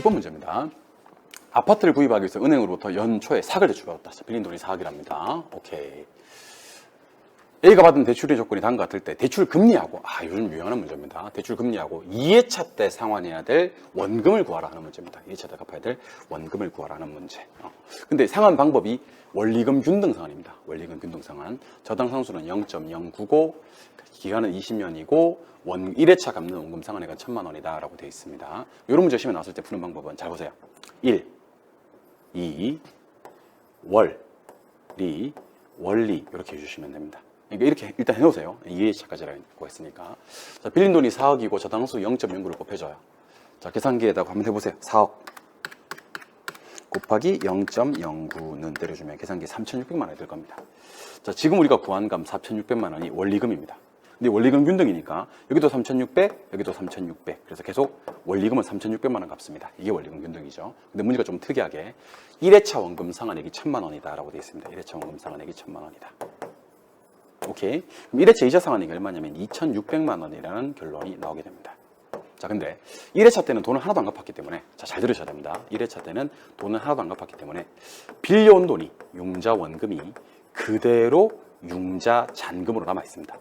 보겠습니다. 아파트를 구입하기 위해서 은행으로부터 연초에 4억을 대출받았다. 자, 빌린 돈이 4억이랍니다. 오케이. A가 받은 대출의 조건이 다음과 같을 때 대출 금리하고 아 요즘 유용한 문제입니다. 대출 금리하고 2회차 때 상환해야 될 원금을 구하라 하는 문제입니다. 2회차 때 갚아야 될 원금을 구하라 하는 문제. 어. 근데 상환 방법이 원리금 균등 상환입니다. 원리금 균등 상환. 저당 상수는 0.099, 기간은 20년이고 원 1회차 갚는 원금 상환액은 1천만 원이다라고 되어 있습니다. 이런 문제 시험에 나왔을 때 푸는 방법은 잘 보세요. 1, 2, 월, 리, 원리 이렇게 해주시면 됩니다. 그러니까 이렇게 일단 해놓으세요. 2회차까지라고 했으니까. 자, 빌린 돈이 4억이고 저당수 0.09를 곱해줘요. 자, 계산기에다가 한번 해보세요. 4억 곱하기 0.09는 때려주면 계산기 3,600만 원이 될 겁니다. 자, 지금 우리가 구한 감 4,600만 원이 원리금입니다. 근데 원리금 균등이니까 여기도 3,600, 여기도 3,600. 그래서 계속 원리금은 3,600만 원 갚습니다. 이게 원리금 균등이죠. 근데 문제가 좀 특이하게 1회차 원금 상환액이 1,000만 원이다라고 되어 있습니다. 1회차 원금 상환액이 1,000만 원이다. 오케이. 그럼 1회차 이자 상환액이 얼마냐면 2,600만 원이라는 결론이 나오게 됩니다. 자, 근데 1회차 때는 돈을 하나도 안 갚았기 때문에 자, 잘 들으셔야 됩니다. 1회차 때는 돈을 하나도 안 갚았기 때문에 빌려온 돈이 융자 원금이 그대로 융자 잔금으로 남아 있습니다.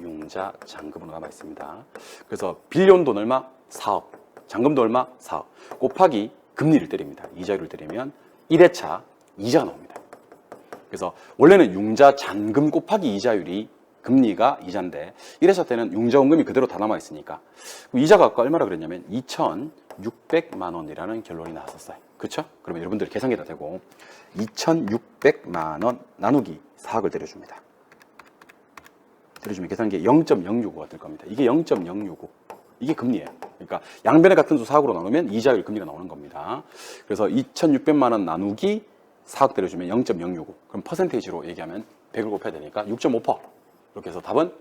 융자 잔금으로 남아 있습니다. 그래서 빌려온 돈 얼마? 4억. 잔금도 얼마? 4억. 곱하기 금리를 때립니다. 이자율을 때리면 1회차 이자가 나옵니다. 그래서 원래는 융자 잔금 곱하기 이자율이 금리가 이자인데 1회차 때는 융자원금이 그대로 다 남아 있으니까 이자가 아까 얼마나 그랬냐면 2,600만 원이라는 결론이 나왔었어요. 그렇죠? 그러면 여러분들 계산기다 대고 2,600만 원 나누기 4억을 때려줍니다. 때려주면 계산기에 0.065가 될 겁니다. 이게 0.065. 이게 금리예요. 그러니까 양변의 같은 수 4억으로 나누면 이자율 금리가 나오는 겁니다. 그래서 2,600만 원 나누기 4억 때려주면 0.065. 그럼 퍼센테이지로 얘기하면 100을 곱해야 되니까 6.5%. 이렇게 해서 답은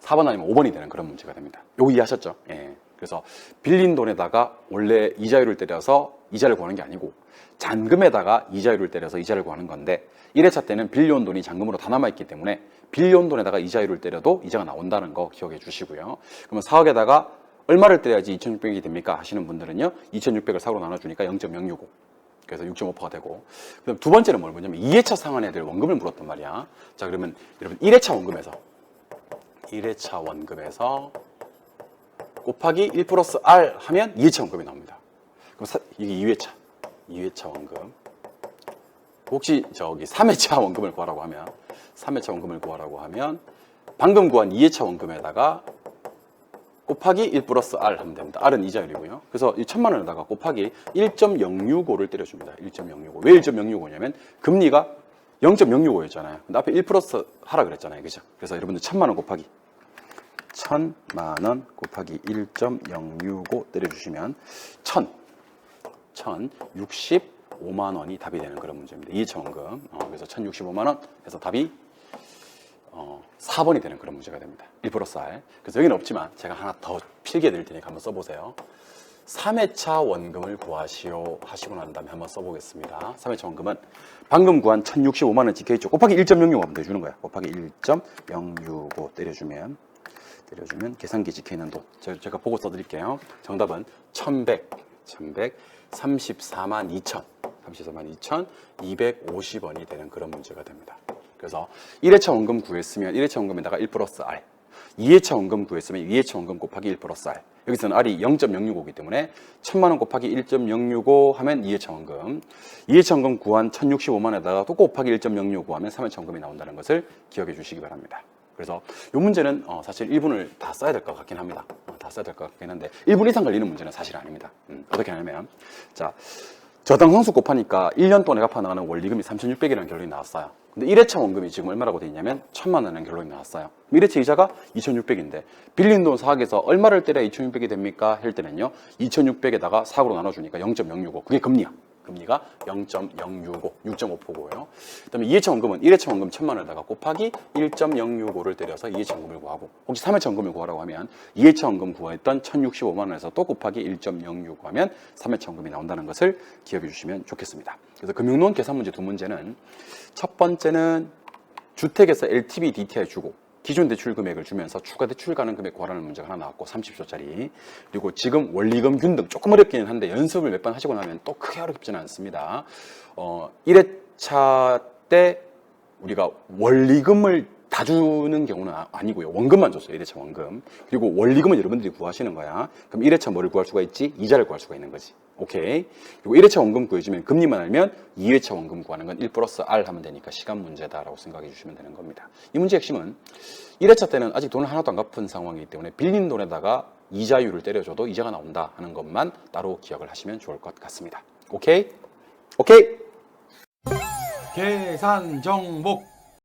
4번 아니면 5번이 되는 그런 문제가 됩니다. 요거 이해하셨죠? 예. 그래서 빌린 돈에다가 원래 이자율을 때려서 이자를 구하는 게 아니고 잔금에다가 이자율을 때려서 이자를 구하는 건데 1회차 때는 빌려온 돈이 잔금으로 다 남아있기 때문에 빌려온 돈에다가 이자율을 때려도 이자가 나온다는 거 기억해 주시고요. 그러면 4억에다가 얼마를 때려야지 2,600이 됩니까? 하시는 분들은요. 2,600을 4로 나눠주니까 0.065. 그래서 6.5%가 되고. 그다음 두 번째는 뭘 보냐면 2회차 상환해야 될 원금을 물었단 말이야. 자, 그러면 여러분 1회차 원금에서 1회차 원금에서 곱하기 1 플러스 R 하면 2회차 원금이 나옵니다. 그럼 사- 이게 2회차. 2회차 원금. 혹시 저기 3회차 원금을 구하라고 하면 3회차 원금을 구하라고 하면 방금 구한 2회차 원금에다가 곱하기 1 플러스 R 하면 됩니다. R은 이자율이고요. 그래서 이 천만 원에다가 곱하기 1.065를 때려줍니다. 1.065. 왜 1.065냐면 금리가 0.065였잖아요. 근데 앞에 1 플러스 하라 그랬잖아요. 그죠? 그래서 여러분들 천만 원 곱하기 천만 원 곱하기 1.065 때려주시면 천, 천 65만 원이 답이 되는 그런 문제입니다. 2차 원금. 어, 그래서 1,065만 원 해서 답이 어, 4번이 되는 그런 문제가 됩니다. 1 플러스. 그래서 여기는 없지만 제가 하나 더 필기해 드릴 테니까 한번 써보세요. 3회차 원금을 구하시오 하시고 난 다음에 한번 써보겠습니다. 3회차 원금은 방금 구한 1065만 원 찍혀있죠. 곱하기 1.065 하면 돼주는 거야. 곱하기 1.065 때려주면 때려주면 계산기 찍혀있는 돈. 제- 제가 보고 써드릴게요. 정답은 1100, 1100, 34만 2천, 34만 2천, 250원이 되는 그런 문제가 됩니다. 그래서 1회차 원금 구했으면 1회차 원금에다가 1 플러스 R 2회차 원금 구했으면 2회차 원금 곱하기 1 플러스 R 여기서는 R이 0.065이기 때문에 1000만 원 곱하기 1.065 하면 2회차 원금 2회차 원금 구한 1065만에다가 또 곱하기 1.065 하면 3회차 원금이 나온다는 것을 기억해 주시기 바랍니다. 그래서 이 문제는 어, 사실 1분을 다 써야 될 것 같긴 합니다. 어, 다 써야 될 것 같긴 한데 1분 이상 걸리는 문제는 사실 아닙니다. 음, 어떻게 하냐면 자 저당 성수 곱하니까 1년 동안에 갚아나가는 원리금이 3,600이라는 결론이 나왔어요. 근데 1회차 원금이 지금 얼마라고 돼 있냐면 1,000만 원이라는 결론이 나왔어요. 1회차 이자가 2,600인데 빌린 돈 4억에서 얼마를 때려야 2,600이 됩니까? 할 때는요. 2,600에다가 4억으로 나눠주니까 0.065. 그게 금리야. 금리가 0.065, 6.5%고요. 그다음에 2회차 원금은 1회차 원금 1,000만 원에다가 곱하기 1.065를 때려서 2회차 원금을 구하고 혹시 3회차 원금을 구하라고 하면 2회차 원금 구했던 1,065만 원에서 또 곱하기 1.065 하면 3회차 원금이 나온다는 것을 기억해 주시면 좋겠습니다. 그래서 금융론 계산 문제 두 문제는 첫 번째는 주택에서 LTV, DTI 주고 기존 대출 금액을 주면서 추가 대출 가능 금액 구하라는 문제가 하나 나왔고 30초짜리 그리고 지금 원리금 균등 조금 어렵기는 한데 연습을 몇 번 하시고 나면 또 크게 어렵지는 않습니다. 어, 1회차 때 우리가 원리금을 다 주는 경우는 아- 아니고요. 원금만 줬어요. 1회차 원금. 그리고 원리금은 여러분들이 구하시는 거야. 그럼 1회차 뭐를 구할 수가 있지? 이자를 구할 수가 있는 거지. 오케이. 그리고 1회차 원금 구해주면 금리만 알면 2회차 원금 구하는 건 1 플러스 R 하면 되니까 시간 문제다라고 생각해 주시면 되는 겁니다. 이 문제 핵심은 1회차 때는 아직 돈을 하나도 안 갚은 상황이기 때문에 빌린 돈에다가 이자율을 때려줘도 이자가 나온다 하는 것만 따로 기억을 하시면 좋을 것 같습니다. 오케이? 오케이? 계산 정복